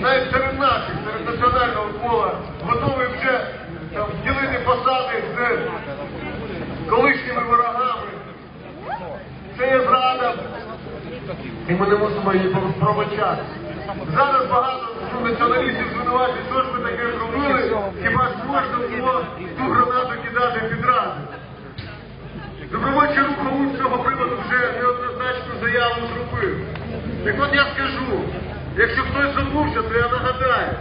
навіть серед наших, серед національного кола, готові вже там, ділити посади з колишніми ворогами. Це є зрада, і ми не мусимо її пробачати. Зараз багато націоналістів звинувачують, що ж ви таке зробили, хіба ж можна було ту гранату кидати підразу. Добровольчий рух цього приводу вже неоднозначну заяву зробив. Так от я скажу, якщо хтось забувся, то я нагадаю.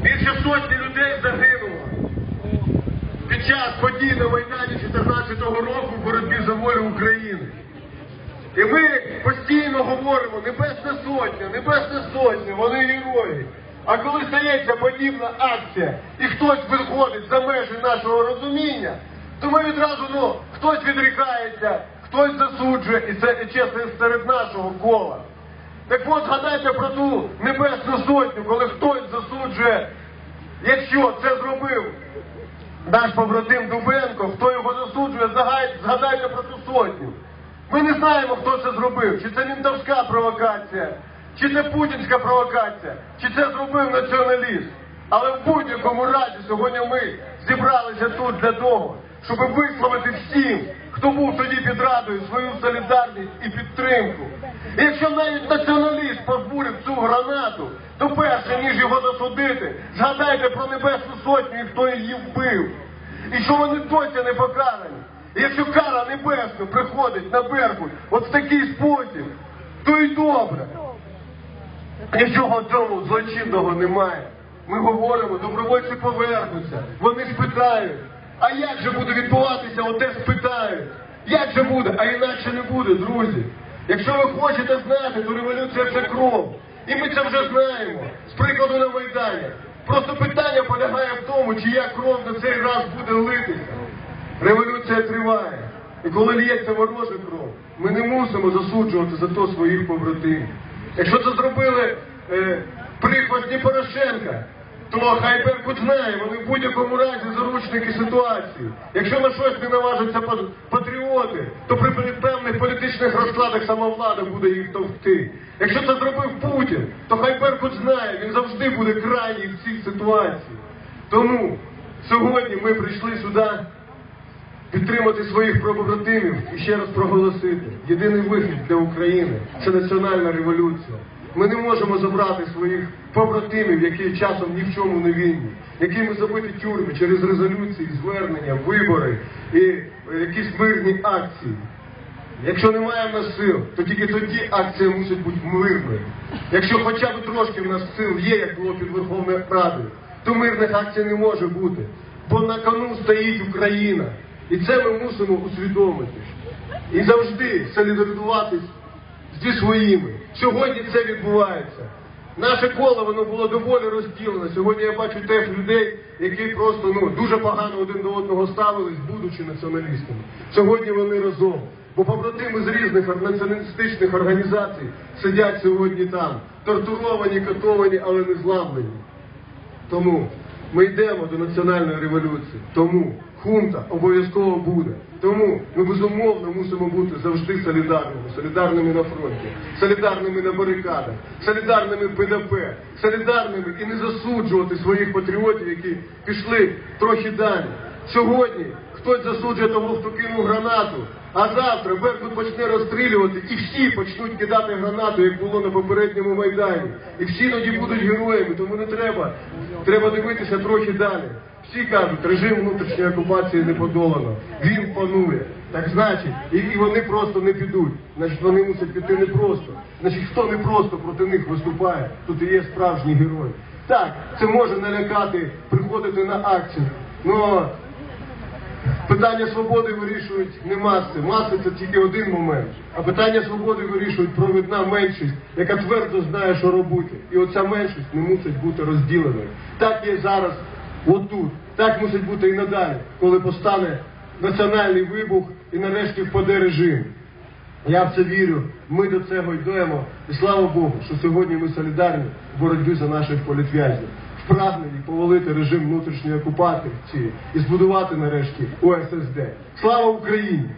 Більше сотні людей загинуло під час подій на Майдані 2014 року в боротьбі за волю України. І ми постійно говоримо, Небесна Сотня, Небесна Сотня, вони герої. А коли стається подібна акція і хтось виходить за межі нашого розуміння, то ми відразу, ну, хтось відрікається, хтось засуджує, і це чесно серед нашого кола. Так от згадайте про ту Небесну Сотню, коли хтось засуджує, якщо це зробив наш побратим Дубенко, хто його засуджує, згадайте про ту сотню. Ми не знаємо, хто це зробив, чи це ментовська провокація, чи це путінська провокація, чи це зробив націоналіст. Але в будь-якому разі сьогодні ми зібралися тут для того, щоб висловити всім, хто був тоді під радою, свою солідарність і підтримку. Якщо навіть націоналіст позбурив цю гранату, то перше, ніж його засудити, згадайте про Небесну Сотню і хто її вбив. І що вони досі не покарані. Якщо кара небесна приходить на Беркут от в такий спосіб, то й добре. Нічого цьому злочинного немає. Ми говоримо, добровольці повернуться. Вони спитають, а як же буде відбуватися, оте спитають. Як же буде, а інакше не буде, друзі. Якщо ви хочете знати, то революція це кров. І ми це вже знаємо. З прикладу на Майдані. Просто питання полягає в тому, чия кров на цей раз буде литися. Революція триває. І коли лється ворожа кров, ми не мусимо засуджувати за то своїх побратимів. Якщо це зробили е, прихвостні Порошенка, то хай Беркут знає, вони в будь-якому разі заручники ситуації. Якщо на щось не наважаться патріоти, то при певних політичних розкладах сама влада буде їх товкти. Якщо це зробив Путін, то хай Беркут знає, він завжди буде крайній в цій ситуації. Тому сьогодні ми прийшли сюди підтримати своїх побратимів і ще раз проголосити. Єдиний вихід для України це національна революція. Ми не можемо забрати своїх побратимів, які часом ні в чому не винні, якими забиті тюрми через резолюції, звернення, вибори і якісь мирні акції. Якщо немає в нас сил, то тільки тоді акція мусить бути мирною. Якщо хоча б трошки в нас сил є, як було під Верховною Радою, то мирних акцій не може бути. Бо на кону стоїть Україна. І це ми мусимо усвідомити. І завжди солідаризуватись зі своїми. Сьогодні це відбувається. Наше коло воно було доволі розділене. Сьогодні я бачу теж людей, які просто ну дуже погано один до одного ставились, будучи націоналістами. Сьогодні вони разом. Бо побратими з різних націоналістичних організацій сидять сьогодні там, тортуровані, катовані, але не зламлені. Тому ми йдемо до національної революції. Тому хунта обов'язково буде. Тому ми безумовно мусимо бути завжди солідарними, солідарними на фронті, солідарними на барикадах, солідарними ПДП, солідарними і не засуджувати своїх патріотів, які пішли трохи далі. Сьогодні хтось засуджує того, хто кинув гранату, а завтра Беркут почне розстрілювати, і всі почнуть кидати гранату, як було на попередньому майдані. І всі тоді будуть героями, тому не треба. Треба дивитися трохи далі. Всі кажуть, режим внутрішньої окупації не подолано. Він панує. Так значить, і, вони просто не підуть. Значить, вони мусять піти не просто. Значить, хто не просто проти них виступає, тут і є справжній герой. Так, це може налякати, приходити на акцію. Но Питання свободи вирішують не маси. Маси це тільки один момент. А питання свободи вирішують провідна меншість, яка твердо знає, що робити. І оця меншість не мусить бути розділеною. Так є зараз отут. Так мусить бути і надалі, коли постане національний вибух і нарешті впаде режим. Я в це вірю. Ми до цього йдемо. І слава Богу, що сьогодні ми солідарні в боротьбі за наших політв'язнів. Впрагнені повалити режим внутрішньої окупації і збудувати нарешті ОССД. Слава Україні!